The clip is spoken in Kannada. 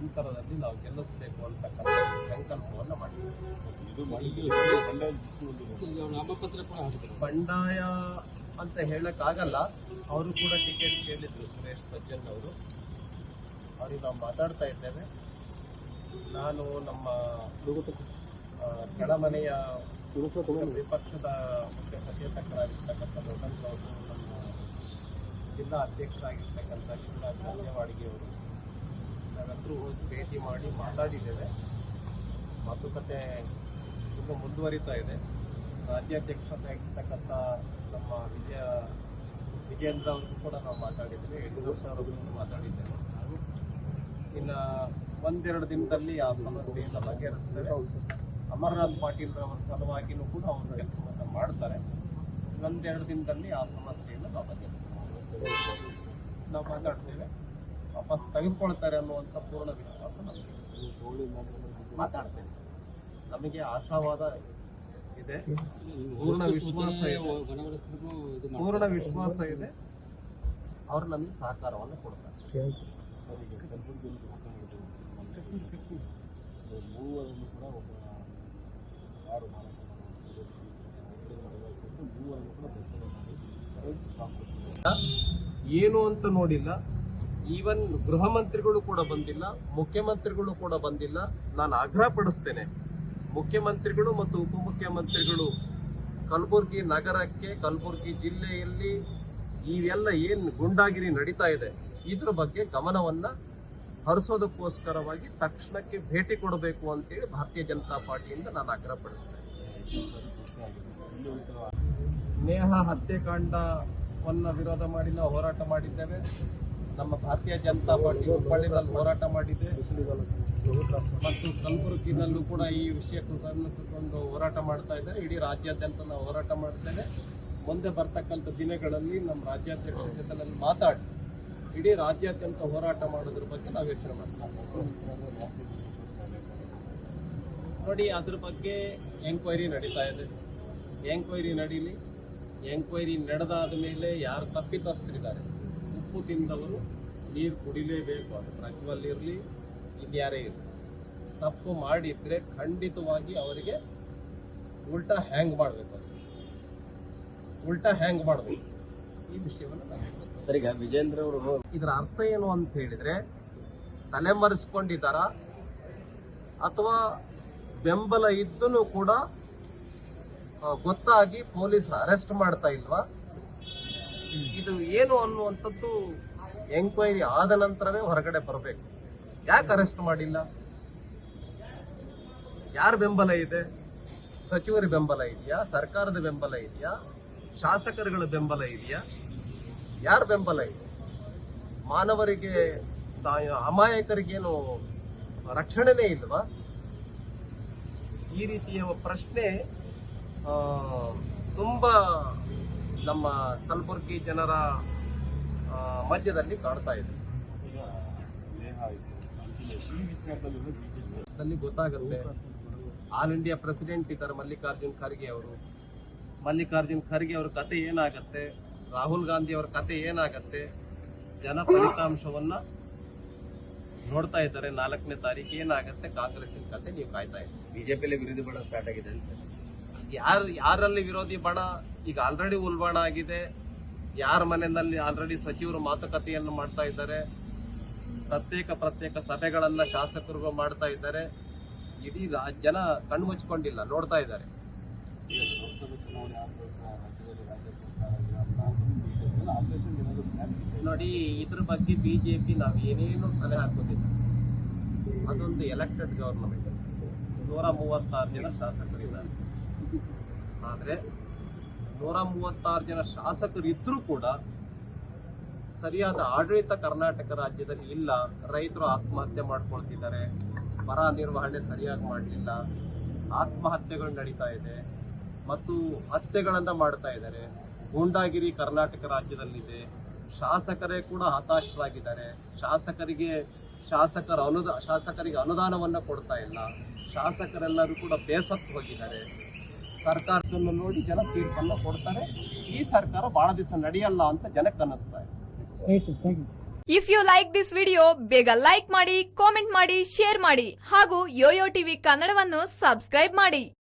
ಅಂತರದಲ್ಲಿ ನಾವು ಗೆಲ್ಲಿಸಬೇಕು ಅಂತಕ್ಕಂಥ ಸಂಕಲ್ಪವನ್ನು ಮಾಡಿದ್ದೀವಿ ಬಂಡಾಯ ಅಂತ ಹೇಳಕ್ಕಾಗಲ್ಲ ಅವರು ಕೂಡ ಟಿಕೆಟ್ ಕೇಳಿದ್ರು ಸುರೇಶ್ ಸಜ್ಜನ್ ಅವರು. ಅವ್ರಿಗೆ ನಾವು ಮಾತಾಡ್ತಾ ಇದ್ದೇವೆ. ನಾನು ನಮ್ಮ ಕೆಳಮನೆಯ ವಿಪಕ್ಷದ ಮುಖ್ಯ ಸಚೇತಕರಾಗಿರ್ತಕ್ಕಂಥ ದೊಡ್ಡಂತವರು ನಮ್ಮ ಜಿಲ್ಲಾ ಅಧ್ಯಕ್ಷರಾಗಿರ್ತಕ್ಕಂಥ ಶಿವರಾಜ್ ಧನ್ಯವಾಡಿಗೆಯವರು ನಾವೆಲ್ಲರೂ ಹೋಗಿ ಭೇಟಿ ಮಾಡಿ ಮಾತಾಡಿದ್ದೇವೆ. ಮಾತುಕತೆ ತುಂಬ ಮುಂದುವರಿತಾ ಇದೆ. ರಾಜ್ಯಾಧ್ಯಕ್ಷರಾಗಿರ್ತಕ್ಕಂಥ ನಮ್ಮ ವಿಜಯ ವಿಜೇಂದ್ರ ಅವ್ರಿಗೂ ಕೂಡ ನಾವು ಮಾತಾಡಿದ್ದೇವೆ. ಯಡಿಯೂರಪ್ಪ ಅವರನ್ನು ಮಾತಾಡಿದ್ದೇವೆ. ಇನ್ನು ಒಂದೆರಡು ದಿನದಲ್ಲಿ ಆ ಸಮಸ್ಯೆಯನ್ನು ಬಗೆಹರಿಸ್ತೇವೆ ಅಮರನಾಥ್ ಪಾಟೀಲ್ ಅವರ ಸಲುವಾಗಿಯೂ ಕೂಡ ಅವರು ಕೆಲಸವನ್ನು ಮಾಡ್ತಾರೆ. ಒಂದೆರಡು ದಿನದಲ್ಲಿ ಆ ಸಮಸ್ಯೆಯನ್ನು ನಾವು ಬಗೆಹರಿಸ್ತೇವೆ. ನಾವು ಮಾತಾಡ್ತೇವೆ. ವಾಪಸ್ ತೆಗೆದುಕೊಳ್ತಾರೆ ಅನ್ನುವಂಥ ಪೂರ್ಣ ವಿಶ್ವಾಸ ನಮಗೆ. ಮಾತಾಡ್ತೇನೆ. ನಮಗೆ ಆಶಾವಾದ ಇದೆ. ಪೂರ್ಣ ವಿಶ್ವಾಸ ಇದೆ. ಪೂರ್ಣ ವಿಶ್ವಾಸ ಇದೆ. ಅವರು ನಮಗೆ ಸಹಕಾರವನ್ನು ಕೊಡ್ತಾರೆ. ಮೂವರನ್ನು ಕೂಡ ಒಬ್ಬ ಮಾರಾಟ ಮೂವರನ್ನು ಕೂಡ ಏನು ಅಂತ ನೋಡಿಲ್ಲ. ಈವನ್ ಗೃಹ ಮಂತ್ರಿಗಳು ಕೂಡ ಬಂದಿಲ್ಲ, ಮುಖ್ಯಮಂತ್ರಿಗಳು ಕೂಡ ಬಂದಿಲ್ಲ. ನಾನು ಆಗ್ರಹ ಪಡಿಸ್ತೇನೆ. ಮುಖ್ಯಮಂತ್ರಿಗಳು ಮತ್ತು ಉಪಮುಖ್ಯಮಂತ್ರಿಗಳು ಕಲಬುರಗಿ ನಗರಕ್ಕೆ, ಕಲಬುರಗಿ ಜಿಲ್ಲೆಯಲ್ಲಿ ಇವೆಲ್ಲ ಏನ್ ಗುಂಡಾಗಿರಿ ನಡೀತಾ ಇದೆ, ಇದ್ರ ಬಗ್ಗೆ ಗಮನವನ್ನ ಹರಿಸೋದಕ್ಕೋಸ್ಕರವಾಗಿ ತಕ್ಷಣಕ್ಕೆ ಭೇಟಿ ಕೊಡಬೇಕು ಅಂತೇಳಿ ಭಾರತೀಯ ಜನತಾ ಪಾರ್ಟಿಯಿಂದ ನಾನು ಆಗ್ರಹ ಪಡಿಸ್ತೇನೆ. ನೇಹ ಹತ್ಯೆಕಾಂಡವನ್ನ ವಿರೋಧ ಮಾಡಿ ನಾವು ಹೋರಾಟ ಮಾಡಿದ್ದೇವೆ. ನಮ್ಮ ಭಾರತೀಯ ಜನತಾ ಪಾರ್ಟಿ ಹುಬ್ಬಳ್ಳಿನಲ್ಲಿ ಹೋರಾಟ ಮಾಡಿದೆ. ಮತ್ತು ಕಲಬುರಗಿನಲ್ಲೂ ಕೂಡ ಈ ವಿಷಯಕ್ಕೂ ಸಂಬಂಧಿಸಿಕೊಂಡು ಹೋರಾಟ ಮಾಡ್ತಾ ಇದ್ದಾರೆ. ಇಡೀ ರಾಜ್ಯಾದ್ಯಂತ ನಾವು ಹೋರಾಟ ಮಾಡ್ತೇವೆ ಮುಂದೆ ಬರ್ತಕ್ಕಂಥ ದಿನಗಳಲ್ಲಿ ನಮ್ಮ ರಾಜ್ಯಾಧ್ಯಕ್ಷರ ಜೊತೆ ನಾನು ಮಾತಾಡಿ, ಇಡೀ ರಾಜ್ಯಾದ್ಯಂತ ಹೋರಾಟ ಮಾಡೋದ್ರ ಬಗ್ಗೆ ನಾವು ಯೋಚನೆ ಮಾಡ್ತೀವಿ ನೋಡಿ, ಅದ್ರ ಬಗ್ಗೆ ಎಂಕ್ವೈರಿ ನಡೀತಾ ಇದೆ. ಎಂಕ್ವೈರಿ ನಡೀಲಿ. ಎಂಕ್ವೈರಿ ನಡೆದಾದ ಮೇಲೆ ಯಾರು ತಪ್ಪಿತಸ್ಥರಿದ್ದಾರೆ? ಉಪ್ಪು ತಿಂದವರು ನೀರು ಕುಡಿಲೇಬೇಕು ಅದು ಪ್ರಜ್ವಲ್ಲಿರಲಿ ಇನ್ಯಾರೇ ಇರಲಿ. ತಪ್ಪು ಮಾಡಿದ್ರೆ ಖಂಡಿತವಾಗಿ ಅವರಿಗೆ ಉಲ್ಟಾ ಹ್ಯಾಂಗ್ ಮಾಡಬೇಕು ಉಲ್ಟಾ ಹ್ಯಾಂಗ್ ಮಾಡಬೇಕು. ಈ ವಿಷಯವನ್ನು ಸರಿಗ. ವಿಜೇಂದ್ರ ಅವರು ಇದರ ಅರ್ಥ ಏನು ಅಂತ ಹೇಳಿದ್ರೆ ತಲೆಮರೆಸ್ಕೊಂಡಿದ್ದಾರ ಅಥವಾ ಬೆಂಬಲ ಇದ್ದೂ ಕೂಡ ಗೊತ್ತಾಗಿ ಪೊಲೀಸ್ ಅರೆಸ್ಟ್ ಮಾಡ್ತಾ ಇಲ್ವಾ? ಇದು ಏನು ಅನ್ನುವಂಥದ್ದು ಎಂಕ್ವೈರಿ ಆದ ನಂತರವೇ ಹೊರಗಡೆ ಬರಬೇಕು. ಯಾಕೆ ಅರೆಸ್ಟ್ ಮಾಡಿಲ್ಲ? ಯಾರ ಬೆಂಬಲ ಇದೆ? ಸಚಿವರ ಬೆಂಬಲ ಇದೆಯಾ? ಸರ್ಕಾರದ ಬೆಂಬಲ ಇದೆಯಾ? ಶಾಸಕರುಗಳ ಬೆಂಬಲ ಇದೆಯಾ? ಯಾರ ಬೆಂಬಲ ಇದೆ? ಮಾನವರಿಗೆ ಅಮಾಯಕರಿಗೇನು ರಕ್ಷಣೆನೇ ಇಲ್ವಾ? ಈ ರೀತಿಯ ಪ್ರಶ್ನೆ ತುಂಬಾ ನಮ್ಮ ಕಲಬುರಗಿ ಜನರ ಮಧ್ಯದಲ್ಲಿ ಕಾಣ್ತಾ ಇದೆ. ಗೊತ್ತಾಗುತ್ತೆ. ಆಲ್ ಇಂಡಿಯಾ ಪ್ರೆಸಿಡೆಂಟ್ ಇದ್ದಾರೆ ಮಲ್ಲಿಕಾರ್ಜುನ್ ಖರ್ಗೆ ಅವರು. ಮಲ್ಲಿಕಾರ್ಜುನ್ ಖರ್ಗೆ ಅವ್ರ ಕತೆ ಏನಾಗತ್ತೆ? ರಾಹುಲ್ ಗಾಂಧಿ ಅವರ ಕತೆ ಏನಾಗತ್ತೆ? ಜನ ಫಲಿತಾಂಶವನ್ನ ನೋಡ್ತಾ ಇದ್ದಾರೆ. ನಾಲ್ಕನೇ ತಾರೀಕು ಏನಾಗತ್ತೆ? ಕಾಂಗ್ರೆಸ್ಸಿನ ಕತೆ ನೀವು ಕಾಯ್ತಾ ಇದ್ದೀರಿ. ಬಿಜೆಪಿಯಲ್ಲಿ ವಿರೋಧಿ ಬಣ ಸ್ಟಾರ್ಟ್ ಆಗಿದೆ ಅಂತ. ಯಾರು ಯಾರಲ್ಲಿ ವಿರೋಧಿ ಬಣ? ಈಗ ಆಲ್ರೆಡಿ ಉಲ್ಬಣ ಆಗಿದೆ. ಯಾರ ಮನೆಯಲ್ಲಿ ಆಲ್ರೆಡಿ ಸಚಿವರು ಮಾತುಕತೆಯನ್ನು ಮಾಡ್ತಾ ಇದ್ದಾರೆ? ಪ್ರತ್ಯೇಕ ಪ್ರತ್ಯೇಕ ಸಭೆಗಳನ್ನ ಶಾಸಕರಿಗೂ ಮಾಡ್ತಾ ಇದ್ದಾರೆ. ಇಡೀ ಜನ ಕಣ್ಣು ಮುಚ್ಕೊಂಡಿಲ್ಲ, ನೋಡ್ತಾ ಇದ್ದಾರೆ. ನೋಡಿ, ಇದ್ರ ಬಗ್ಗೆ ಬಿಜೆಪಿ ನಾವು ಏನೇನು ತಲೆ ಹಾಕೋದಿಲ್ಲ. ಅದೊಂದು ಎಲೆಕ್ಟೆಡ್ ಗವರ್ನಮೆಂಟ್ ನೂರ ಮೂವತ್ತಾರು ಜನ ಶಾಸಕರಿದ್ದಾರೆ. ಆದ್ರೆ ನೂರ ಮೂವತ್ತಾರು ಜನ ಶಾಸಕರು ಇದ್ರೂ ಕೂಡ ಸರಿಯಾದ ಆಡಳಿತ ಕರ್ನಾಟಕ ರಾಜ್ಯದಲ್ಲಿ ಇಲ್ಲ. ರೈತರು ಆತ್ಮಹತ್ಯೆ ಮಾಡ್ಕೊಳ್ತಿದ್ದಾರೆ. ಬರ ನಿರ್ವಹಣೆ ಸರಿಯಾಗಿ ಮಾಡಲಿಲ್ಲ. ಆತ್ಮಹತ್ಯೆಗಳು ನಡೀತಾ ಇದೆ. ಮತ್ತು ಹತ್ಯೆಗಳನ್ನು ಮಾಡ್ತಾ ಇದ್ದಾರೆ. ಗೂಂಡಾಗಿರಿ ಕರ್ನಾಟಕ ರಾಜ್ಯದಲ್ಲಿದೆ. ಶಾಸಕರೇ ಕೂಡ ಹತಾಶರಾಗಿದ್ದಾರೆ. ಶಾಸಕರಿಗೆ, ಶಾಸಕರ ಅನುದ, ಶಾಸಕರಿಗೆ ಅನುದಾನವನ್ನ ಕೊಡ್ತಾ ಇಲ್ಲ. ಶಾಸಕರೆಲ್ಲರೂ ಕೂಡ ಬೇಸತ್ತು ಹೋಗಿದ್ದಾರೆ. ಸರ್ಕಾರದನ್ನು ನೋಡಿ ಜನ ತೀರ್ಪನ್ನು ಕೊಡ್ತಾರೆ. ಈ ಸರ್ಕಾರ ಬಹಳ ದಿವಸ ನಡೆಯಲ್ಲ ಅಂತ ಜನಕ್ಕೆ ಅನ್ನಿಸ್ತಾ ಇದೆ. If you like this video ಬೇಗ ಲೈಕ್ ಮಾಡಿ ಕಾಮೆಂಟ್ ಮಾಡಿ ಶೇರ್ ಮಾಡಿ ಹಾಗೂ ಯೋಯೋ ಟಿವಿ ಕನ್ನಡವನ್ನು ಸಬ್ಸ್ಕ್ರೈಬ್ ಮಾಡಿ.